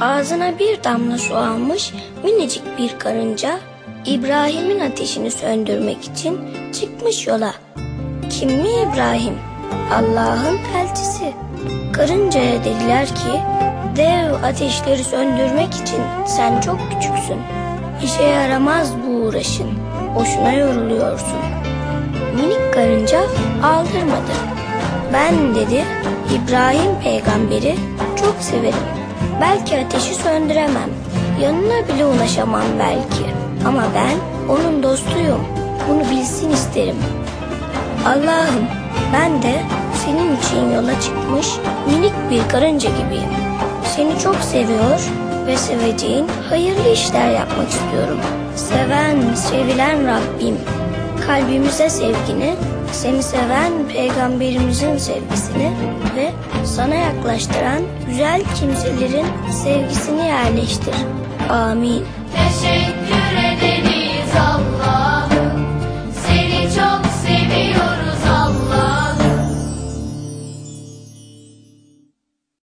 Ağzına bir damla su almış minicik bir karınca İbrahim'in ateşini söndürmek için çıkmış yola. Kim mi İbrahim? Allah'ın elçisi. Karıncaya dediler ki dev ateşleri söndürmek için sen çok küçüksün. İşe yaramaz bu uğraşın. Boşuna yoruluyorsun. Minik karınca aldırmadı. Ben dedi İbrahim peygamberi çok severim. Belki ateşi söndüremem. Yanına bile ulaşamam belki. Ama ben onun dostuyum. Bunu bilsin isterim. Allah'ım ben de senin için yola çıkmış minik bir karınca gibiyim. Seni çok seviyor ve seveceğin hayırlı işler yapmak istiyorum. Seven, sevilen Rabbim, kalbimize sevgini, seni seven peygamberimizin sevgisini ve sana yaklaştıran güzel kimselerin sevgisini yerleştir. Amin. Teşekkür ederiz